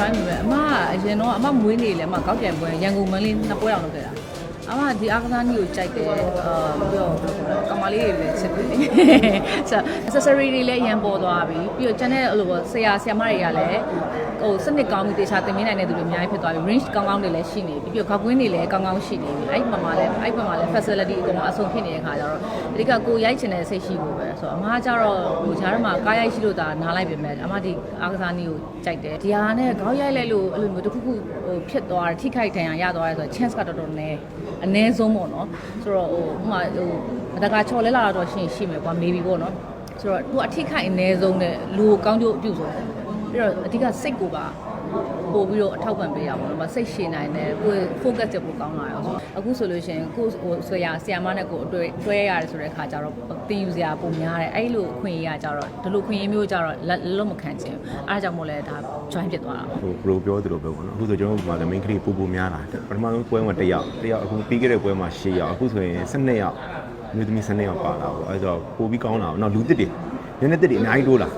join ပြီပဲအမကအရင်တော့အမမွေးနေလေအမကောက်ပြန်ပွဲရန်ကုန်မန်းလေးနှစ်ပွဲအောင်လုပ်ခဲ့တာအမဒီအားကစားနည်းကိုကြိုက်တယ်အာပြီးတော့ကမာလေးတွေလည်းချစ်တယ်ဆို accessory တွေလည်းရန်ပေါ်သွားပြီပြီးတော့ကျန်တဲ့အဲ့လိုပေါ့ဆရာဆရာမတွေကလည်း ဟိုစနစ်ကောင်းပြီးတေချာသင်ပေးနိုင်တဲ့သူတွေအများကြီးဖြစ်သွားပြီ range ကောင်းကောင်းတွေလည်းရှိနေပြီပြီးတော့ခောက်ကွင်းတွေလည်းကောင်းကောင်းရှိနေပြီအဲ့ဒီမှာလည်းအဲ့ဒီမှာလည်း facility အကုန်လုံးအဆုံးဖြစ်နေတဲ့ခါကျတော့အဓိကကိုရိုက်ချင်တဲ့စိတ်ရှိဖို့ပဲဆိုတော့အမကကျတော့ဟိုဂျားထဲမှာကားရိုက်ရှိလို့ဒါနားလိုက်ပြင်မဲ့အမဒီအားကစားနည်းကိုကြိုက်တယ်ဒီဟာနဲ့ခေါင်းရိုက်လိုက်လို့အဲ့လိုမျိုးတစ်ခုခုဟိုဖြစ်သွားတယ်ထိခိုက်ဒဏ်ရာရသွားတယ်ဆိုတော့ chance ကတော်တော်နည်းအနည်းဆုံးပေါ့နော်ဆိုတော့ဟိုဥပမာဟိုအတကာချော်လဲလာတော့ရှင်ရှိမယ်ကွာ maybe ပေါ့နော်ဆိုတော့သူအထိခိုက်အနည်းဆုံးနဲ့လူကိုကောင်းကျိုးအပြုဆုံး ပြီးတော့အဓိကစိတ်ကိုပါပို့ပြီးတော့အထောက်ပံ့ပေးရပါတော့။စိတ်ရှည်နိုင်တယ်ကိုယ် focus ချက်ပိုကောင်းလာရောဆိုအခုဆိုလို့ရှိရင်ကိုယ်ဟိုဆရာဆရာမနဲ့ကိုယ်အတွဲတွဲရတယ်ဆိုတဲ့အခါကျတော့တင်ယူစရာပုံများတယ်။အဲ့လိုအခွင့်အရေးကကျတော့ဒီလိုခွင့်အရေးမျိုးကျတော့လက်လုံးမခံချင်ဘူး။အားကြောင့်မို့လဲဒါ join ဖြစ်သွားတာပေါ့ဟိုဘရိုပြောသလိုပဲပေါ့နော်အခုဆိုကျွန်တော်တို့ဒီမှာလည်း main ကလေးပူပူများလာပထမဆုံးပွဲမှာ1ယောက်1ယောက်အခုပြီးခဲ့တဲ့ပွဲမှာ10ယောက်အခုဆိုရင်12ယောက်မြို့သမီး12ယောက်ပါလာပေါ့အဲဆိုတော့ပိုပြီးကောင်းလာပေါ့နော်လူတစ်တွေနည်းနည်းတစ်တွေအများကြီးတိုးလာ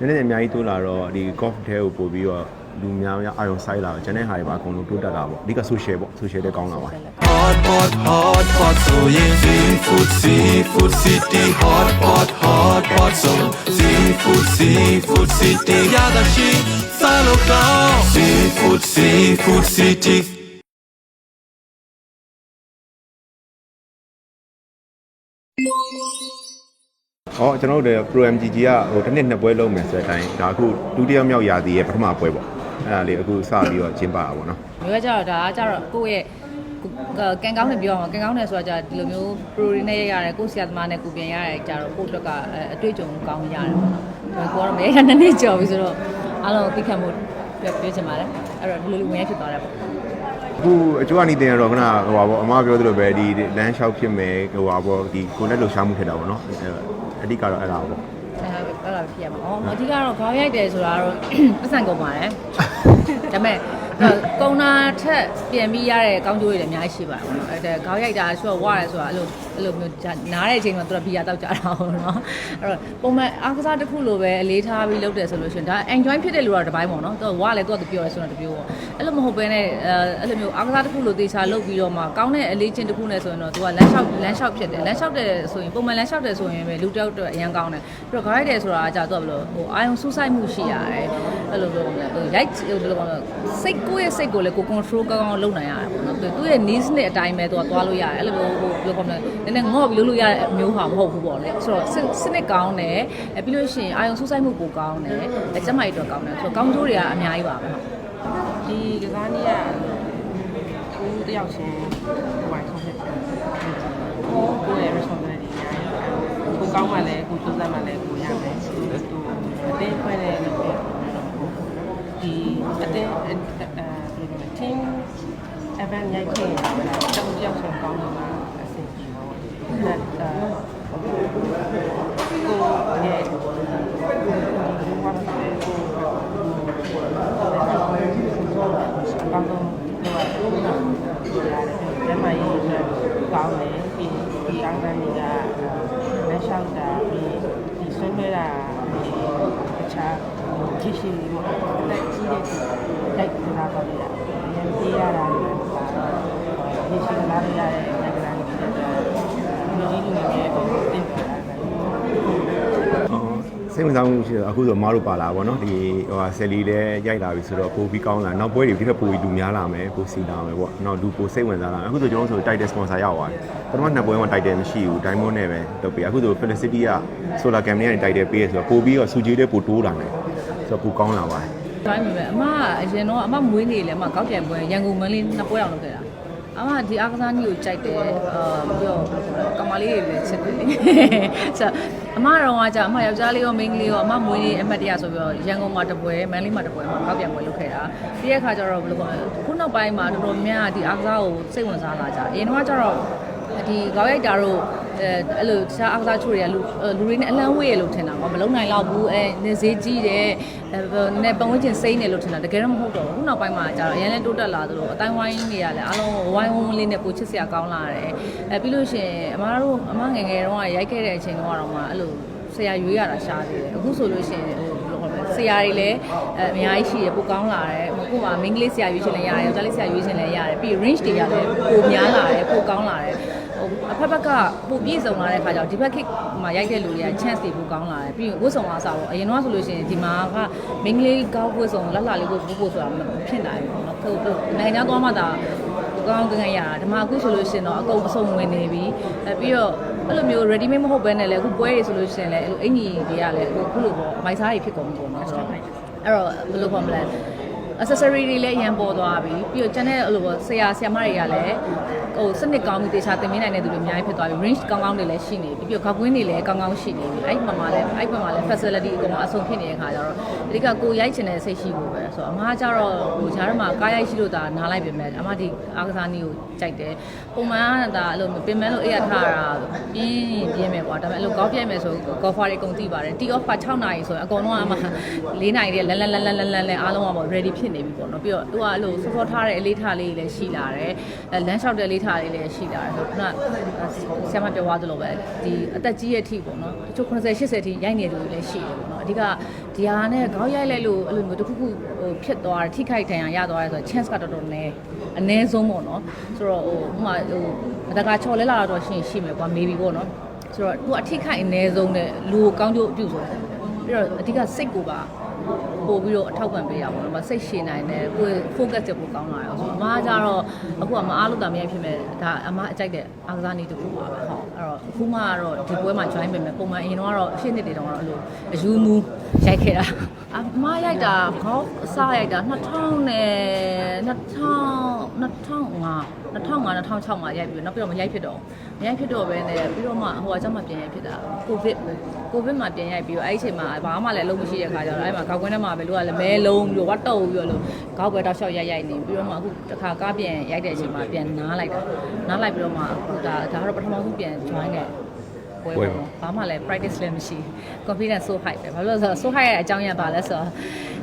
နည်းနည်းအများကြီးတိုးလာတော့ဒီ golf ထဲကိုပို့ပြီးတော့လူများများအာရုံစိုက်လာတော့ကျန်တဲ့ဟာတွေပါအကုန်လုံးတိုးတက်တာပေါ့အဓိက social ပေါ့ social တွေကောင်းလာပါ hot hot hot hot so yeah seafood seafood city hot hot hot hot so seafood seafood city ရတာရှိစားလို့ကောင်း seafood seafood city ဟောကျွန်တော်တို့ Pro MGG ကဟိုတစ်နှစ်နှစ်ပွဲလုံးမယ်ဆိုတဲ့အတိုင်းဒါအခုဒုတိယမြောက်ရာသီရဲ့ပထမပွဲပေါ့အဲ့ဒါလေးအခုစပြီးတော့ကျင်းပတာပေါ့နော်။မျိုးကကျတော့ဒါကကျတော့ကိုယ့်ရဲ့ကန်ကောင်းနဲ့ပြောအောင်ကန်ကောင်းနဲ့ဆိုတာကျဒီလိုမျိုး pro တွေနဲ့ရရတယ်ကိုယ့်ဆရာသမားနဲ့ကိုပြန်ရတယ်ကျတော့ကိုယ့်အတွက်ကအတွေ့အကြုံကောင်းရတယ်ပေါ့နော်။ကိုကတော့မရရနှစ်နှစ်ကြော်ပြီဆိုတော့အားလုံးသိခံမှုပြောပြောချင်ပါတယ်။အဲ့တော့ဒီလိုလိုဝင်ရဖြစ်သွားတယ်ပေါ့။ အခုအကျိုးအနေနဲ့ကတော့ခဏဟိုပါပေါ့အမပြောသလိုပဲဒီလမ်းလျှောက်ဖြစ်မယ်ဟိုပါပေါ့ဒီကိုလက်လှူရှားမှုဖြစ်တာပေါ့နော်အဓိကတော့အဲ့ဒါပေါ့အဲအဲ့ဒါဖြစ်ရမှာ။အော်အဓိကတော့ခေါင်းရိုက်တယ်ဆိုတာတော့ပတ်စံကုန်ပါတယ်။ဒါပေမဲ့ ကုံနာထက်ပြန်ပြီးရတဲ့ကောင်းကျိုးတွေလည်းအများကြီးရှိပါတယ်ပေါ့။အဲဒါခေါင်းရိုက်တာဆိုတော့ဝရတယ်ဆိုတာအဲ့လိုအဲ့လိုမျိုးနားတဲ့အချိန်မှာသူကဘီယာတောက်ကြတာပေါ့နော်။အဲ့တော့ပုံမှန်အားကစားတစ်ခုလိုပဲအလေးထားပြီးလုပ်တယ်ဆိုလို့ရှိရင်ဒါ enjoy ဖြစ်တဲ့လူကတော့တစ်ပိုင်းပေါ့နော်။သူကဝလည်းသူကသူပြောရဲဆိုတော့တပြောပေါ့။အဲ့လိုမဟုတ်ဘဲနဲ့အဲအဲ့လိုမျိုးအားကစားတစ်ခုလိုသေချာလုပ်ပြီးတော့မှကောင်းတဲ့အလေးချင်းတစ်ခုနဲ့ဆိုရင်တော့သူကလမ်းလျှောက်လမ်းလျှောက်ဖြစ်တယ်။လမ်းလျှောက်တယ်ဆိုရင်ပုံမှန်လမ်းလျှောက်တယ်ဆိုရင်ပဲလူတစ်ယောက်တော့အရင်ကောင်းတယ်။ပြီးတော့ guide တယ်ဆိုတာကကြာတော့ဘယ်လိုဟိုအာယုံစူးစိုက်မှုရှိရတယ်။အဲ့လိုလိုဟိုရိုက်ဟိုဘယ်လိုကောင်းလဲစိတ်ကိုယ့်ရဲ့စိတ်ကိုလည်းကို control ကောင်းကောင်းလုပ်နိုင်ရတယ်ပေါ့နော်။သူရဲ့ needs နဲ့အတိုင်းပဲသူကသွားလို့ရတယ်။အဲ့လိုမျိုးဟိုဘယ်လိုကောင်းလဲနည်းနည်းငေါ့ပြီးလုပ်လို့ရတဲ့အမျိုးဟာမဟုတ်ဘူးပေါ့လေ။ဆိုတော့စနစ်ကောင်းတယ်။အဲပြီးလို့ရှိရင်အာယုံစူးစိုက်မှုပိုကောင်းတယ်။အဲကျမကြီးတော့ကောင်းတယ်။ဆိုတော့ကောင်းကျိုးတွေကအများကြီးပါပဲဟုတ်။ဒီကစားနည်းကကိုတယောက်ချင်းဟိုဘာဆုံးဖြတ်ချက်ကိုယ့်ရဲ့ responsibility ကိုကောင်းမှလည်းကိုစူးစမ်းမှလည်းကိုရမယ်သူအတင်းခွဲတဲ့လုပ်တဲ့ဒီအတင်း အဲဘယ်လိုလဲ team event ရိုက်ခဲ့ရင်တော့တယောက်ချင်းကောင်းမှာအဆင်ပြေပါဘူးဒါကိုရဲ့ဒီဘာသာကိုကောင်းဆုံးလို့ရတယ်။ဒါမှမဟုတ်ကောင်းတယ်ပြီးဒီကောင်းတဲ့နေကလက်လျှောက်တာပြီးဒီဆွေးနွေးတာအခြားကြည့်ရှိမှုတက်ကြီးတဲ့တိုက်ကြတာပါလေ။ ရန်ပြေးရတာလည်းဒီရှိလာရတဲ့နိုင်ငံတွေတဲ့ဒီလိုမျိုးရဲ့တင်ပြတာပဲ။အော်စိတ်ဝင်စားမှုရှိတော့အခုဆိုမားတို့ပါလာပါတော့ဒီဟိုဟာဆယ်လီလည်းရိုက်လာပြီဆိုတော့ပိုပြီးကောင်းလာနောက်ပွဲတွေဒီထက်ပိုပြီးလူများလာမယ်ပိုစီလာမယ်ပေါ့နောက်လူပိုစိတ်ဝင်စားလာမယ်အခုဆိုကျွန်တော်တို့ဆို title sponsor ရောက်သွားတယ်ပထမနှစ်ပွဲမှာ title မရှိဘူး diamond နဲ့ပဲလုပ်ပေးအခုဆို Felicity က solar cam နဲ့ title ပေးရဆိုတော့ပိုပြီးတော့စူကြီးလေးပိုတိုးလာမယ်ဆိုတော့ပိုကောင်းလာပါတယ် တိုင်းပြီပဲအမကအရင်တော့အမမွေးနေလေအမကောက်ပြန်ပွဲရန်ကုန်မန်းလေးနှစ်ပွဲအောင်လုပ်ခဲ့တာအမဒီအားကစားနည်းကိုကြိုက်တယ်အာပြီးတော့ကမာလေးတွေလည်းချစ်တယ်ဆိုအမတော့ကကြာအမယောက်ျားလေးရောမိန်းကလေးရောအမမွေးနေအမတ်တရဆိုပြီးတော့ရန်ကုန်မှာတပွဲမန်းလေးမှာတပွဲမှာကောက်ပြန်ပွဲလုပ်ခဲ့တာပြီးတဲ့အခါကျတော့ဘယ်လိုခေါ်လဲခုနောက်ပိုင်းမှာတော်တော်များများဒီအားကစားကိုစိတ်ဝင်စားလာကြအရင်တော့ကျတော့ဒီကောက်ရိုက်တာတို့အဲအဲ့လိုတခြားအားကစားချိုတွေကလူလူတွေနဲ့အလန်းဝေးရလို့ထင်တာပေါ့မလုံးနိုင်တော့ဘူးအဲနေဈေးကြီးတယ်အဲ နဲ့ပတ်ဝန်းကျင်စိမ့်နေလို့ထင်တာတကယ်တော့မဟုတ်တော့ဘူးခုနောက်ပိုင်းမှာကျတော့အရင်လည်းတိုးတက်လာသလိုအတိုင်းဝိုင်းတွေကလည်းအားလုံးဝိုင်းဝန်းလေးနဲ့ပိုချစ်စရာကောင်းလာတယ်အဲပြီးလို့ရှိရင်အမားတို့အမငယ်ငယ်တုန်းကရိုက်ခဲ့တဲ့အချိန်တုန်းကတော့မှအဲ့လိုဆရာရွေးရတာရှားသေးတယ်အခုဆိုလို့ရှိရင်ဟိုဘယ်လိုခေါ်မလဲဆရာတွေလည်းအဲအများကြီးရှိတယ်ပိုကောင်းလာတယ်ဟိုကိုကမိန်းကလေးဆရာရွေးချင်လည်းရတယ်ယောက်ျားလေးဆရာရွေးချင်လည်းရတယ်ပြီး range တွေကလည်းပိုများလာတယ်ပိုကောင်းလာတယ်ဟိုအ ဖက်ဖက်ကပိုပြည့်စုံလာတဲ့ခါကျတော့ဒီဘက်ခေတ်မှာရိုက်တဲ့လူတွေက chance တွေပိုကောင်းလာတယ်ပြီးရင်ဝတ်စုံအားစားတော့အရင်တော့ဆိုလို့ရှိရင်ဒီမှာကမိန်းကလေးကောက်ဝတ်စုံလက်လာလေးဝတ်ဖို့ဖို့ဆိုတာမဖြစ်နိုင်ဘူးเนาะဟုတ်ဟုတ်နိုင်ငံခြားသွားမှသာ ကောင်းကောင်းကင်ရတာဒါမှအခုဆိုလို့ရှိရင်တော့အကုန်အစုံဝင်နေပြီအဲပြီးတော့အဲ့လိုမျိုး ready made မဟုတ်ဘဲနဲ့လည်းအခုပွဲတွေဆိုလို့ရှိရင်လည်းအဲ့လိုအင်ကြီးတွေကလည်းအခုခုလိုပေါ့မိုက်စားတွေဖြစ်ကုန်ပြီပေါ့နော်ဆိုတော့အဲ့တော့ဘယ်လိုခေါ်မလဲ accessory တွေလည်းအရင်ပေါ်သွားပြီပြီးတော့ကျန်တဲ့အဲ့လိုပေါ့ဆရာဆရာမတွေကလည်း ဟိုစနစ်ကောင်းပြီးတေချာတင်ပေးနိုင်တဲ့သူတွေအများကြီးဖြစ်သွားပြီ range ကောင်းကောင်းတွေလည်းရှိနေပြီပြီးတော့ခေါက်ကွင်းတွေလည်းကောင်းကောင်းရှိနေပြီအဲ့မှာမှလည်းအဲ့မှာမှလည်း facility အကုန်လုံးအဆုံးဖြစ်နေတဲ့ခါကျတော့ဒီကကိုရိုက်ချင်တဲ့စိတ်ရှိဖို့ပဲဆိုတော့အမားကျတော့ဟိုဂျားထဲမှာကားရိုက်ရှိလို့ဒါနားလိုက်ပြင်မဲ့အမားဒီအားကစားနည်းကိုကြိုက်တယ်ပုံမှန်ကဒါအဲ့လိုပင်မဲ့လို့အေးရထားတာပြင်းရင်ပြင်းမယ်ကွာဒါပေမဲ့အဲ့လိုကောက်ပြိုင်မယ်ဆို golfer တွေအကုန်သိပါတယ် tee off က6နာရီဆိုရင်အကုန်လုံးကအမှ4နာရီတည်းလန်လန်လန်လန်လန်လန်လန်အားလုံးကပေါ့ ready ဖြစ်နေပြီပေါ့နော်ပြီးတော့သူကအဲ့လိုစောစောထားတဲ့အလေးထားလေးတွေလည်းရှိလာတယ်အဲလမ်းလျှောက်တဲ့အလေးထားလေးလည်းရှိလာတယ်ဆိုတော့ခုနဆရာမပြောသွားသလိုပဲဒီအသက်ကြီးရဲ့အထိပေါ့နော်တချို့80 80ထိရိုက်နေတယ်လို့လည်းရှိတယ်ပေါ့နော်အဓိကဒီဟာနဲ့ခေါင်းရိုက်လိုက်လို့အဲ့လိုမျိုးတစ်ခုခုဟိုဖြစ်သွားတယ်ထိခိုက်ဒဏ်ရာရသွားတယ်ဆိုတော့ chance ကတော်တော်နည်းအနည်းဆုံးပေါ့နော်ဆိုတော့ဟိုဥမာဟိုမတကာချော်လဲလာတော့ရှိရင်ရှိမယ်ကွာ maybe ပေါ့နော်ဆိုတော့သူအထိခိုက်အနည်းဆုံးနဲ့လူကိုကောင်းကျိုးအပြုဆိုပြီးတော့အဓိကစိတ်ကိုပါ ပို့ပြီးတော့အထောက်ပံ့ပေးရပါတော့။မစိတ်ရှည်နိုင်တယ်ကိုယ် focus ချက်ပိုကောင်းလာရောဆိုတော့အမားကြတော့အခုကမအားလို့တာမရဖြစ်မဲ့ဒါအမားအကြိုက်တဲ့အားကစားနည်းတစ်ခုပါပဲ။ဟုတ်အဲ့တော့အခုမှကတော့ဒီပွဲမှာ join ပြင်မဲ့ပုံမှန်အရင်တော့ကတော့အဖြစ်နှစ်တွေတုန်းကတော့အဲ့လိုအယူမူရိုက်ခဲ့တာ။အမားရိုက်တာခေါင်းအစားရိုက်တာ2000နဲ့2000 2005 2005 2006မှာရိုက်ပြီးတော့နောက်ပြီးတော့မရိုက်ဖြစ်တော့မရိုက်ဖြစ်တော့ပဲနဲ့ပြီးတော့မှဟိုကကြောင့်မှပြန်ရိုက်ဖြစ်တာကိုဗစ်ကိုဗစ်မှာပြန်ရိုက်ပြီးတော့အဲ့ဒီအချိန်မှာဘာမှလည်းအလုပ်မရှိတဲ့ခါကျတော့အဲ့မှာကောက်ကွင်းထဲမှာပဲလို့ကလည်းမဲလုံးပြီးတော့ဝတ်တုပ်ပြီးတော့လို့ကောက်ွယ်တောက်လျှောက်ရိုက်ရိုက်နေပြီးတော့မှအခုတစ်ခါကားပြန်ရိုက်တဲ့အချိန်မှာပြန်နားလိုက်တာနားလိုက်ပြီးတော့မှအခုဒါဒါကတော့ပထမဆုံးပြန် join တဲ့ပွဲပေါ့နော်ဘာမှလည်း practice လည်းမရှိ confidence so high ပဲဘာလို့လဲဆိုတော့ so high ရဲ့အကြောင်းရပါလဲဆိုတော့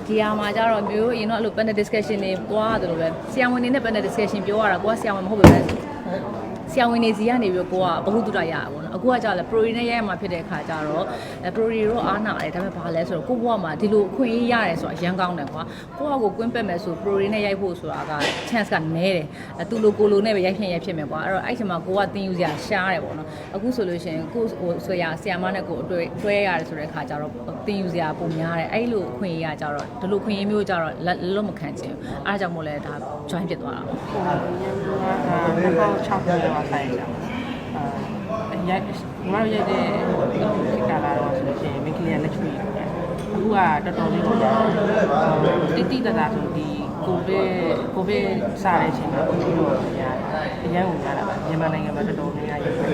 ဒီဟာမှာကျတော့မျိုးရင်တော့အဲ့လို panel discussion တွေပွားတယ်လို့ပဲဆရာဝန်တွေနဲ့ panel discussion ပြောရတာကိုကဆရာဝန်မဟုတ်ဘူးပဲ ဆရာဝန်တွေစီကနေပြီးတော့ကိုကဘ ഹു တုတရရပါဘောနော်အခုကကြာလဲ pro နဲ့ရရမှာဖြစ်တဲ့အခါကျတော့အဲ pro တော့အားနာတယ်ဒါပေမဲ့ဘာလဲဆိုတော့ကိုဘွားမှာဒီလိုအခွင့်အရေးရတယ်ဆိုတာအရန်ကောင်းတယ်ကွာကိုကကိုကွင်းပက်မယ်ဆို pro နဲ့ရိုက်ဖို့ဆိုတာက chance ကနည်းတယ်အဲသူလိုကိုလိုနဲ့ပဲရိုက်ဖြစ်ရဖြစ်မယ်ကွာအဲ့တော့အဲ့ချိန်မှာကိုကတင်ယူစရာရှားတယ်ပေါ့နော်အခုဆိုလို့ရှိရင်ကိုဟိုဆိုရဆရာမနဲ့ကိုအတွဲတွဲရတယ်ဆိုတဲ့အခါကျတော့တင်ယူစရာပုံများတယ်အဲ့လိုအခွင့်အရေးကကျတော့ဒီလိုခွင့်အရေးမျိုးကျတော့လက်လွတ်မခံချင်ဘူးအားကြောင့်မို့လဲဒါ join ဖြစ်သွားတာပေါ့ဟိုညက2006ကျော်ကဆိုင်ကြအာရိုက်ညီမတို့ရိုက်တဲ့ခေတ်ကာလတော့ဆိုလို့ရှိရင်မိကလေးကလက်ချွေအခုကတော်တော်လေးတော့တိတိတတာဆိုဒီကိုဗစ်ကိုဗစ်စတဲ့အချိန်မှာအခုတော့အရန်ဝင်လာတာပါမြန်မာနိုင်ငံမှာတော်တော်များများရိုက်တယ်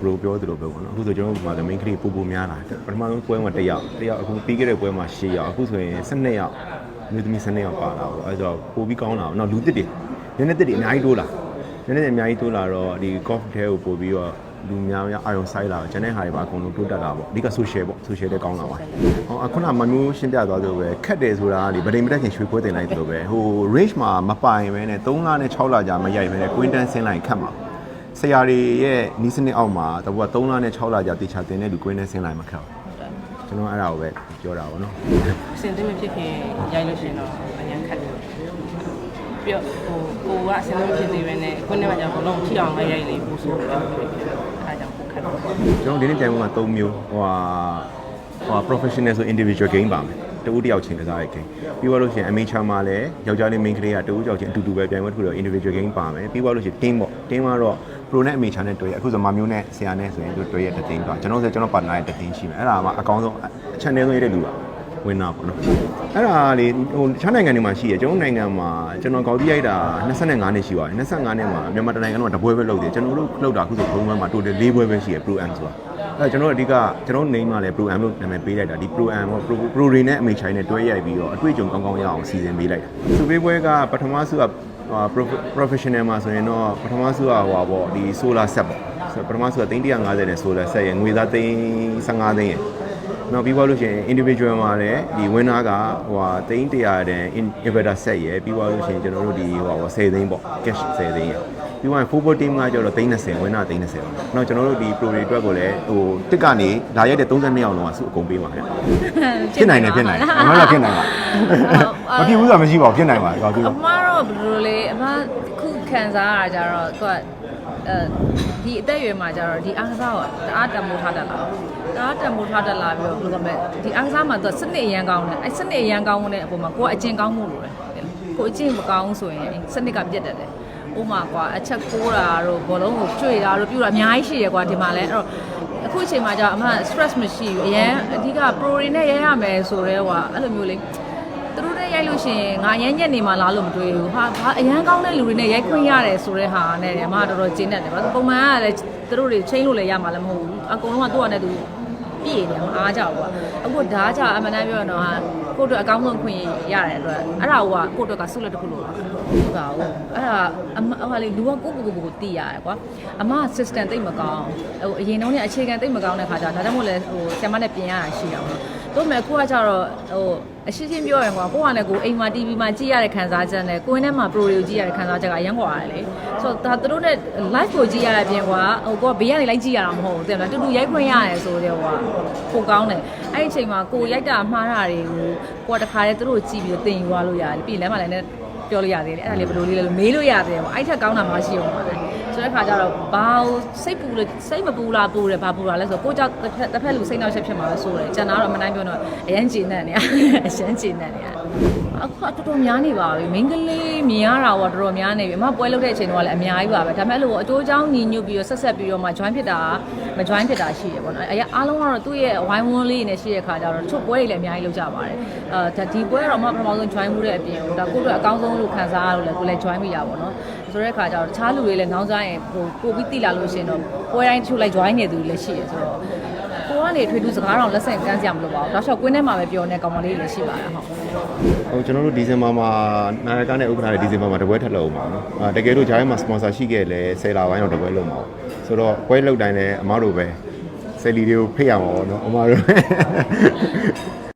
ဘရိုပြောသလိုပဲပေါ့နော်အခုဆိုကျွန်တော်တို့မှာ main ကလေးပူပူများလာတယ်ပထမဆုံးပွဲမှာ1ယောက်1ယောက်အခုပြီးခဲ့တဲ့ပွဲမှာ10ယောက်အခုဆိုရင်12ယောက်မြို့သမီး12ယောက်ပါလာပေါ့အဲဆိုတော့ပိုပြီးကောင်းလာအောင်နောက်လူတစ်တွေနည်းနည်းတစ်တွေအများကြီးတိုးလာ နည်းနည်းအများကြီးတိုးလာတော့ဒီ golf တဲကိုပို့ပြီးတော့လူများများအာရုံစိုက်လာတော့ကျန်တဲ့ဟာတွေပါအကုန်လုံးတိုးတက်လာပေါ့အဓိက social ပေါ့ social တွေကောင်းလာပါတယ်ဟောအခုနမမျိုးရှင်းပြသွားသလိုပဲခက်တယ်ဆိုတာကဒီဗတိန်မတက်ခင်ရွှေခွဲတင်လိုက်သလိုပဲဟို range မှာမပိုင်ပဲနဲ့3လနဲ့6လကြာမရိုက်ပဲနဲ့ quintal ဆင်းလိုက်ခက်မှာဆရာတွေရဲ့နီးစနစ်အောက်မှာတပွား3လနဲ့6လကြာတေချာတင်တဲ့လူ quintal ဆင်းလိုက်မှာခက်ပါကျွန်တော်အဲ့ဒါကိုပဲပြောတာပေါ့နော်။စင်တင်မဖြစ်ခင်ရိုက်လို့ရှင်တော့ ပြီးတော့ဟိုကိုကအစင်သေးမဖြစ်သေးပဲနဲ့ခုနကကြောင့်ဘလုံးထိအောင်လည်းရိုက်လေဘူးဆိုတော့အဲဒါကြောင့်ခက်တယ်ကျွန်တော်ဒီနေ့တိုင်မှာ3မျိုးဟိုဟာဟိုဟာ professional ဆို individual game ပါမယ်တူတူတယောက်ချင်းကစားတဲ့ game ပြီးသွားလို့ရှိရင် amateur မှာလည်းယောက်ျားလေး main ကလေးကတူတူတယောက်ချင်းအတူတူပဲပြိုင်ပွဲတစ်ခုတော့ individual game ပါမယ်ပြီးသွားလို့ရှိရင် team ပေါ့ team ကတော့ pro နဲ့ amateur နဲ့တွေ့ရအခုဆိုမမျိုးနဲ့ဆရာနဲ့ဆိုရင်တို့တွေ့ရတဲ့ team တော့ကျွန်တော်ဆိုကျွန်တော် partner ရဲ့ team ရှိမယ်အဲ့ဒါမှအကောင်းဆုံးအချက်အနည်းဆုံးရတဲ့လူပါ ဝင်တာပေါ့နော်အဲ့ဒါလေဟိုတခြားနိုင်ငံတွေမှာရှိတယ်ကျွန်တော်နိုင်ငံမှာကျွန်တော်ကောက်ပြီးရိုက်တာ25နှစ်ရှိပါတယ်25နှစ်မှာမြန်မာတိုင်းနိုင်ငံတော့တပွဲပဲလုပ်တယ်ကျွန်တော်တို့လုပ်တာအခုဆိုဘုံဘဲမှာ total ၄ပွဲပဲရှိရ Pro Am ဆိုတာအဲ့ကျွန်တော်အဓိကကျွန်တော်နေမှာလဲ Pro Am လို့နာမည်ပေးလိုက်တာဒီ Pro Am ကို Pro Pro တွေနဲ့အမေချိုင်နဲ့တွဲရိုက်ပြီးတော့အတွေ့အကြုံကောင်းကောင်းရအောင်စီစဉ်ပေးလိုက်တာသူပေးပွဲကပထမဆုက professional မှာဆိုရင်တော့ပထမဆုကဟိုပါပေါ့ဒီ solar set ပေါ့ဆိုပထမဆုက350နဲ့ solar set ရယ်ငွေသားသိန်း15သိန်းရယ် နောက်ပြီးသွားလို့ရှိရင် individual မှာလည်းဒီ winner ကဟိုဟာသိန်း100တန် inverter set ရယ်ပြီးသွားလို့ရှိရင်ကျွန်တော်တို့ဒီဟိုဟာ10သိန်းပေါ့ cash 10သိန်းရယ်ပြီးရင် football team ကကျတော့30ဝင်းတာ30ပေါ့။နောက်ကျွန်တော်တို့ဒီ pro တွေအတွက်ကိုလည်းဟိုတစ်ကနေလာရက်တဲ့32ယောက်လုံးကစုအကုန်ပေးပါဗျ။ဖြစ်နိုင်တယ်ဖြစ်နိုင်တယ်။အမှန်တော့ဖြစ်နိုင်ပါ။မဖြစ်ဘူးဆိုတာမရှိပါဘူးဖြစ်နိုင်ပါကောင်းပြီအမတော့ဘယ်လိုလဲအမခုခံစားရတာကြတော့သူကအဲ ဒီအသက်အရွယ်မှာကြတော့ဒီအားကစားကိုတအားတန်မိုးထားတတ်လာတအားတန်မိုးထားတတ်လာပြီးတော့ဘယ်လိုလဲဒီအားကစားမှာသူကစနစ်အရန်ကောင်းတယ်အဲစနစ်အရန်ကောင်းတဲ့အပေါ်မှာကိုကအကျင့်ကောင်းမှုလို့တယ်ကိုအကျင့်မကောင်းဆိုရင်စနစ်ကပြတ်တတ်တယ်ဥမာကွာအချက်ကိုးတာတို့ဘောလုံးကိုကျွေတာတို့ပြူတာအများကြီးရှိရကွာဒီမှာလဲအဲ့တော့အခုအချိန်မှာကျတော့အမ stress မရှိဘူးအရန်အဓိက pro တွေနဲ့ရဲရမယ်ဆိုတော့ကွာအဲ့လိုမျိုးလေး သူတို့နဲ့ရိုက်လို့ရှိရင်ငါရမ်းညက်နေမှလားလို့မတွေးဘူးဟာဘာအရန်ကောင်းတဲ့လူတွေနဲ့ရိုက်ခွင့်ရတယ်ဆိုတဲ့ဟာနဲ့အမကတော်တော်ကျင်းတတ်တယ်ဗျာပုံမှန်ကလည်းသူတို့တွေချိန်လို့လည်းရမှာလည်းမဟုတ်ဘူးအကုန်လုံးကသူ့ဟာနဲ့သူပြည့်နေမှာအားကြဘူးကွာအခုဓာတ်ကြအမှန်တမ်းပြောရတော့ဟာကိုယ့်အတွက်အကောင်းဆုံးခွင့်ရတဲ့အတွက်အဲ့ဒါကကိုယ့်အတွက်ကဆုလက်တစ်ခုလို့ပါဟုတ်ပါဘူးအဲ့ဒါအမဟိုလေလူကကိုယ့်ကိုယ်ကိုယ်ကိုသိရတယ်ကွာအမ system တိတ်မကောင်းဟိုအရင်တုန်းကအခြေခံတိတ်မကောင်းတဲ့ခါကျတော့ဒါကြောင့်မို့လဲဟိုဆရာမနဲ့ပြင်ရတာရှိတာပေါ့ တို့မဲ့ခုကကြတော့ဟိုအရှင်းချင်းပြောရင်ကွာကိုကလည်းကိုအိမ်မှာ TV မှာကြည့်ရတဲ့ခံစားချက်နဲ့ကိုင်းထဲမှာ pro တွေကိုကြည့်ရတဲ့ခံစားချက်ကအရင်ကွာလေဆိုတော့ဒါသူတို့နဲ့ live ကိုကြည့်ရတဲ့အပြင်ကွာဟိုကိုကဘေးကနေလိုက်ကြည့်ရတာမဟုတ်ဘူးသိမလားတူတူရိုက်ခွင့်ရတယ်ဆိုတော့ကွာကိုကောင်းတယ်အဲ့ဒီအချိန်မှာကိုရိုက်တာမှားတာတွေကိုကိုကတခါတည်းသူတို့ကြည့်ပြီးတော့သင်ယူသွားလို့ရတယ်ပြီးရင်လမ်းမှာလည်းပြောလို့ရသေးတယ်အဲ့ဒါလေးဘယ်လိုလေးလဲလို့မေးလို့ရသေးတယ်ပေါ့အဲ့ထက်ကောင်းတာမရှိအောင်ပါလေ ဆိုတဲ့ခါကျတော့ဘာလို့စိတ်ပူလို့စိတ်မပူလားပူတယ်ဘာပူတာလဲဆိုတော့ကိုကြောက်တစ်ဖက်တစ်ဖက်လူစိတ်နှောက်ချက်ဖြစ်မှာလို့ဆိုတယ်ကျန်တာတော့မနိုင်ပြောတော့အရန်ကျဉ်နေတယ်အရန်ကျဉ်နေတယ်အခုတော်တော်များနေပါပြီမိန်းကလေးမြင်ရတာတော့တော်တော်များနေပြီအမပွဲလုပ်တဲ့အချိန်တော့လည်းအများကြီးပါပဲဒါပေမဲ့အဲ့လိုအတိုးချောင်းညီညွတ်ပြီးတော့ဆက်ဆက်ပြီးတော့မှ join ဖြစ်တာမ join ဖြစ်တာရှိတယ်ပေါ့နော်အရာအားလုံးကတော့သူ့ရဲ့ဝိုင်းဝန်းလေးနဲ့ရှိတဲ့ခါကျတော့တချို့ပွဲတွေလည်းအများကြီးလုပ်ကြပါတယ်အာဒါဒီပွဲတော့မှပထမဆုံး join မှုတဲ့အပြင်ဒါကိုယ့်အတွက်အကောင်းဆုံးလို့ခံစားရလို့လည်းကိုယ်လည်း join မိရပါတော့ ဆိုတဲ့ခါကျတော့တခြားလူတွေလည်းငောင်းစားရင်ဟိုပို့ပြီးတိလာလို့ရှိရင်တော့ပွဲတိုင်းတချို့လိုက် join နေသူတွေလည်းရှိရဆိုတော့ကိုကနေထွေးထူးစကားတော့လက်ဆင့်ကမ်းစရာမလိုပါဘူး။ဒါရှော့ကွင်းထဲမှာပဲပြောနေကောင်မလေးတွေလည်းရှိပါတယ်ဟုတ်ဟိုကျွန်တော်တို့ဒီဇင်ဘာမှာနာယကနဲ့ဥက္ကဋ္ဌတွေဒီဇင်ဘာမှာတပွဲထပ်လုပ်အောင်ပါနော်အာတကယ်လို့ဂျိုင်းမှာစပွန်ဆာရှိခဲ့လဲ10လပိုင်းတော့တပွဲလုပ်မှာပေါ့ဆိုတော့ပွဲလုပ်တိုင်းလည်းအမားတို့ပဲဆယ်လီတွေကိုဖိတ်ရမှာပေါ့နော်အမားတို့